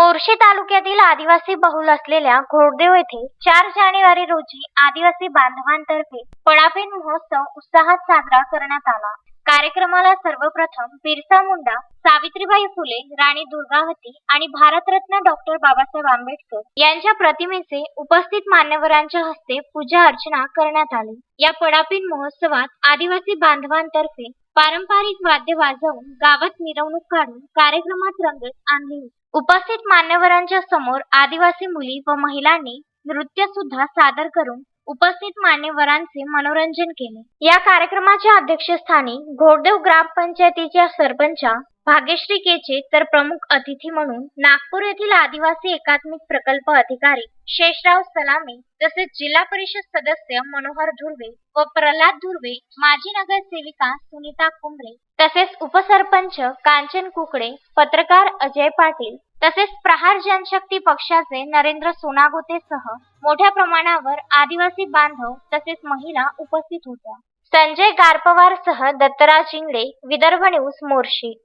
मोर्शी तालुक्यातील आदिवासी बहुल असलेल्या घोडदेव येथे चार जानेवारी रोजी आदिवासी बांधवांतर्फे पडापेन महोत्सव उत्साहात साजरा करण्यात आला. कार्यक्रमाला सर्वप्रथम बिरसा मुंडा सावित्रीबाई फुले राणी दुर्गावती आणि भारतरत्न डॉक्टर बाबासाहेब आंबेडकर यांच्या प्रतिमेचे उपस्थित मान्यवरांच्या हस्ते पूजा अर्चना करण्यात आली. या पडापिन महोत्सवात आदिवासी बांधवांतर्फे पारंपरिक वाद्य वाजवून गावात मिरवणूक काढून कार्यक्रमात रंगत आणली. उपस्थित मान्यवरांच्या समोर आदिवासी मुली व महिलांनी नृत्य सुद्धा सादर करून उपस्थित मान्यवरांचे मनोरंजन केले. या कार्यक्रमाच्या अध्यक्षस्थानी घोडदेव ग्रामपंचायतीच्या सरपंचा भाग्यश्री केचे तर प्रमुख अतिथी म्हणून नागपूर येथील आदिवासी एकात्मिक प्रकल्प अधिकारी शेषराव सलामे तसेच जिल्हा परिषद सदस्य मनोहर धुर्वे व प्रल्हाद धुर्वे माजी नगरसेविका सुनीता कुंभरे तसेच उपसरपंच कांचन कुकडे पत्रकार अजय पाटील तसेच प्रहार जनशक्ती पक्षाचे नरेंद्र सोनागोतेसह मोठ्या प्रमाणावर आदिवासी बांधव तसेच महिला उपस्थित होत्या. संजय गारपवार सह दत्तराज इंगडे विदर्भ न्यूज मोर्शी.